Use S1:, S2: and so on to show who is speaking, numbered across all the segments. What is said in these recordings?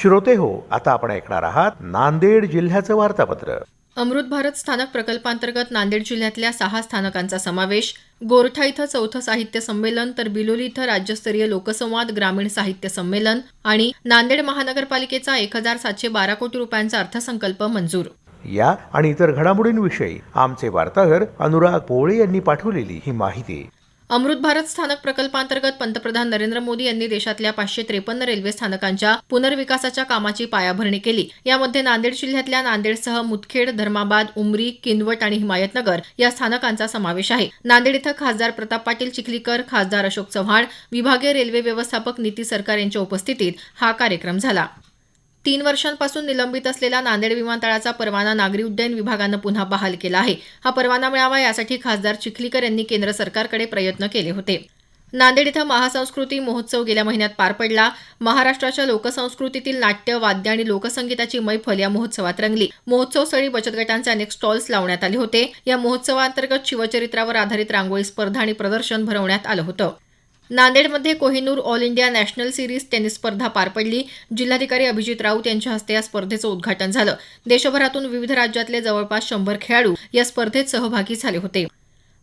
S1: श्रोते हो आता आपण ऐकणार आहात नांदेड जिल्ह्याचं वार्तापत्र
S2: अमृत भारत स्थानक प्रकल्पांतर्गत नांदेड जिल्ह्यातल्या सहा स्थानकांचा समावेश गोरठा इथं चौथं साहित्य संमेलन तर बिलोली इथं राज्यस्तरीय लोकसंवाद ग्रामीण साहित्य संमेलन आणि नांदेड महानगरपालिकेचा एक हजार सातशे बारा कोटी रुपयांचा अर्थसंकल्प मंजूर
S1: या आणि इतर घडामोडींविषयी आमचे वार्ताहर अनुराग पोळे यांनी पाठवलेली ही माहिती
S2: अमृत भारत स्थानक प्रकल्पांतर्गत पंतप्रधान नरेंद्र मोदी यांनी देशातल्या पाचशे त्रेपन्न रेल्वे स्थानकांच्या पुनर्विकासाच्या कामाची पायाभरणी केली यामध्ये नांदेड जिल्ह्यातल्या नांदेडसह मुदखेड धर्माबाद उमरी किनवट आणि हिमायतनगर या स्थानकांचा समावेश आहे नांदेड इथं खासदार प्रताप पाटील चिखलीकर खासदार अशोक चव्हाण विभागीय रेल्वे व्यवस्थापक नीती सरकार यांच्या उपस्थितीत हा कार्यक्रम झाला तीन वर्षांपासून निलंबित असलेला नांदेड विमानतळाचा परवाना नागरी उड्डयन विभागानं पुन्हा बहाल केला आहे हा परवाना मिळावा यासाठी खासदार चिखलीकर यांनी केंद्र सरकारकडे प्रयत्न केले होते नांदेड इथं महासंस्कृती महोत्सव गेल्या महिन्यात पार पडला महाराष्ट्राच्या लोकसंस्कृतीतील नाट्य वाद्य आणि लोकसंगीताची मैफल या महोत्सवात रंगली स्थळी बचत गटांचे अनेक स्टॉल्स लावण्यात आले होते या महोत्सवाअंतर्गत शिवचरित्रावर आधारित रांगोळी स्पर्धा आणि प्रदर्शन भरवण्यात आलं होतं नांदेडमध्ये Kohinoor all India national series tennis स्पर्धा पार पडली जिल्हाधिकारी अभिजित राऊत यांच्या हस्ते या स्पर्धेचं उद्घाटन झालं देशभरातून विविध राज्यातले जवळपास शंभर खेळाडू या स्पर्धेत सहभागी झाले होते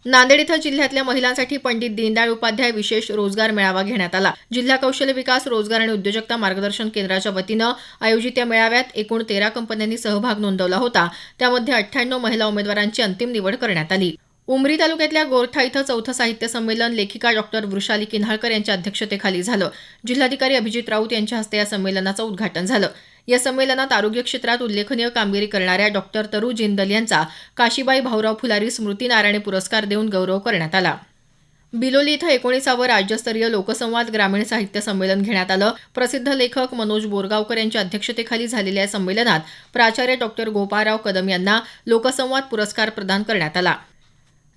S2: नांदेड इथं जिल्ह्यातल्या महिलांसाठी पंडित दीनदयाळ उपाध्याय विशेष रोजगार मेळावा घेण्यात आला जिल्हा कौशल्य विकास रोजगार आणि उद्योजकता मार्गदर्शन केंद्राच्या वतीनं आयोजित या मेळाव्यात एकूण तेरा कंपन्यांनी सहभाग नोंदवला होता त्यामध्ये अठ्ठ्याण्णव महिला उमेदवारांची अंतिम निवड करण्यात आली उमरी तालुक्यातल्या गोरठा इथं चौथं साहित्य संमेलन लेखिका डॉक्टर वृषाली किन्हाळकर यांच्या अध्यक्षतेखाली झालं जिल्हाधिकारी अभिजित राऊत यांच्या हस्ते या संमेलनाचं उद्घाटन झालं या संमेलनात आरोग्य क्षेत्रात उल्लेखनीय कामगिरी करणाऱ्या डॉक्टर तरु जिंदल यांचा काशीबाई भाऊराव फुलारी स्मृती नारायण पुरस्कार देऊन गौरव करण्यात आला बिलोली इथं एकोणीसावं राज्यस्तरीय लोकसंवाद ग्रामीण साहित्य संमेलन घेण्यात आलं प्रसिद्ध लेखक मनोज बोरगावकर यांच्या अध्यक्षतेखाली झालेल्या या संमेलनात प्राचार्य डॉक्टर गोपाळराव कदम यांना लोकसंवाद पुरस्कार प्रदान करण्यात आला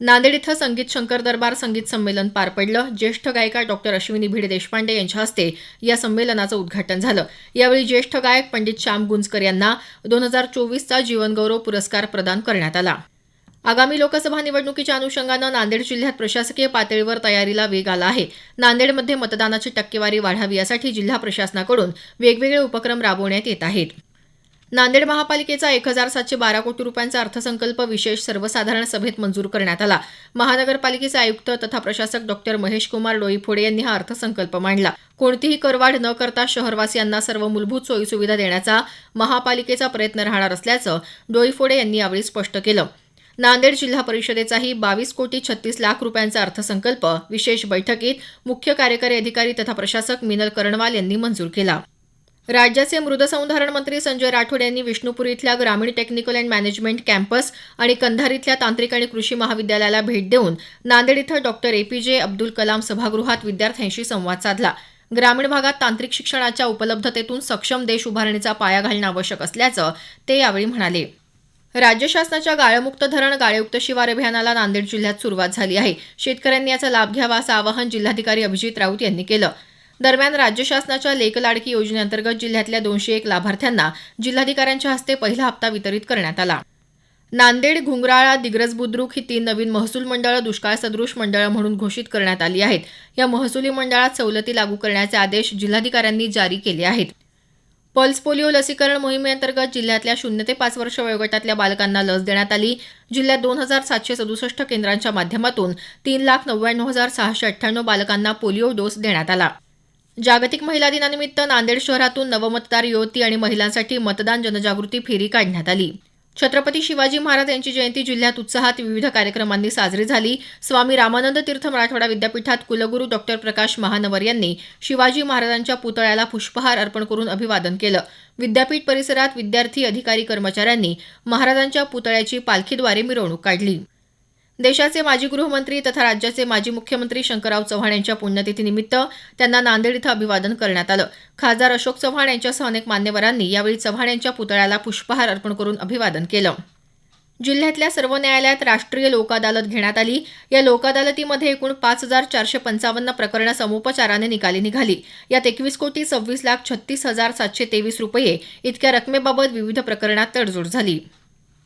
S2: नांदेड इथं संगीत शंकर दरबार संगीत संमेलन पार पडलं ज्येष्ठ गायिका डॉक्टर अश्विनी भिडे देशपांडे यांच्या हस्ते या संमेलनाचं उद्घाटन झालं यावेळी ज्येष्ठ गायक पंडित श्याम गुंजकर यांना दोन हजार चोवीसचा जीवनगौरव पुरस्कार प्रदान करण्यात आला आगामी लोकसभा निवडणुकीच्या अनुषंगानं नांदेड जिल्ह्यात प्रशासकीय पातळीवर तयारीला वेग आला आहे नांदेडमध्ये मतदानाची टक्केवारी वाढावी यासाठी जिल्हा प्रशासनाकडून वेगवेगळे उपक्रम राबवण्यात येत आहेत नांदेड महापालिकेचा एक हजार सातशे बारा कोटी रुपयांचा अर्थसंकल्प विशेष सर्वसाधारण सभेत मंजूर करण्यात आला महानगरपालिकेचे आयुक्त तथा प्रशासक डॉक्टर महेश कुमार डोईफोडे यांनी हा अर्थसंकल्प मांडला कोणतीही करवाढ न करता शहरवासियांना सर्व मूलभूत सोयीसुविधा देण्याचा महापालिकेचा प्रयत्न राहणार असल्याचं डोईफोडे यांनी यावेळी स्पष्ट केलं नांदेड जिल्हा परिषदेचाही बावीस कोटी छत्तीस लाख रुपयांचा अर्थसंकल्प विशेष बैठकीत मुख्य कार्यकारी अधिकारी तथा प्रशासक मिनल कर्णवाल यांनी मंजूर केला राज्याचे मृदसंधारण मंत्री संजय राठोड यांनी विष्णुपूर इथल्या ग्रामीण टेक्निकल अँड मॅनेजमेंट कॅम्पस आणि कंधार इथल्या तांत्रिक आणि कृषी महाविद्यालयाला भेट देऊन नांदेड इथं डॉक्टर एपीजे अब्दुल कलाम सभागृहात विद्यार्थ्यांशी संवाद साधला ग्रामीण भागात तांत्रिक शिक्षणाच्या उपलब्धतेतून सक्षम देश उभारणीचा पाया घालणं आवश्यक असल्याचं ते यावेळी म्हणाले राज्य शासनाच्या गाळमुक्त धरण गाळयुक्त शिवार अभियानाला नांदेड जिल्ह्यात सुरुवात झाली आहे शेतकऱ्यांनी याचा लाभ घ्यावा असं आवाहन जिल्हाधिकारी अभिजित राऊत यांनी केलं दरम्यान राज्य शासनाच्या लेक लाडकी योजनेअंतर्गत जिल्ह्यातल्या दोनशे एक लाभार्थ्यांना जिल्हाधिकाऱ्यांच्या हस्ते पहिला हप्ता वितरित करण्यात आला नांदेड घुंगराळा दिग्रज बुद्रुक ही तीन नवीन महसूल मंडळं दुष्काळ सदृश मंडळं म्हणून घोषित करण्यात आली आहेत या महसुली मंडळात सवलती लागू करण्याचे आदेश जिल्हाधिकाऱ्यांनी जारी केले आहेत पल्स पोलिओ लसीकरण मोहिमेअंतर्गत जिल्ह्यातल्या शून्य ते पाच वर्ष वयोगटातल्या बालकांना लस देण्यात आली जिल्ह्यात दोन हजार सातशे सदुसष्ट केंद्रांच्या माध्यमातून तीन लाख नव्याण्णव हजार सहाशे अठ्ठ्याण्णव बालकांना पोलिओ डोस देण्यात आला जागतिक महिला दिनानिमित्त नांदेड शहरातून नवमतदार युवती आणि महिलांसाठी मतदान जनजागृती फेरी काढण्यात आली छत्रपती शिवाजी महाराज यांची जयंती जिल्ह्यात उत्साहात विविध कार्यक्रमांनी साजरी झाली स्वामी रामानंद तीर्थ मराठवाडा विद्यापीठात कुलगुरू डॉक्टर प्रकाश महानवर यांनी शिवाजी महाराजांच्या पुतळ्याला पुष्पहार अर्पण करून अभिवादन केलं विद्यापीठ परिसरात विद्यार्थी अधिकारी कर्मचाऱ्यांनी महाराजांच्या पुतळ्याची पालखीद्वारे मिरवणूक काढली देशाचे माजी गृहमंत्री तथा राज्याचे माजी मुख्यमंत्री शंकरराव चव्हाण यांच्या पुण्यतिथीनिमित्त त्यांना नांदेड इथं अभिवादन करण्यात आलं खासदार अशोक चव्हाण यांच्यासह अनेक मान्यवरांनी यावेळी चव्हाण यांच्या पुतळ्याला पुष्पहार अर्पण करून अभिवादन केलं जिल्ह्यातल्या सर्व न्यायालयात राष्ट्रीय लोक अदालत घेण्यात आली या लोक अदालतीमध्ये एकूण पाच हजार चारशे पंचावन्न प्रकरणं समुपचाराने निकाली निघाली यात एकवीस कोटी सव्वीस लाख छत्तीस हजार सातशे तेवीस रुपये इतक्या रकमेबाबत विविध प्रकरणात तडजोड झाली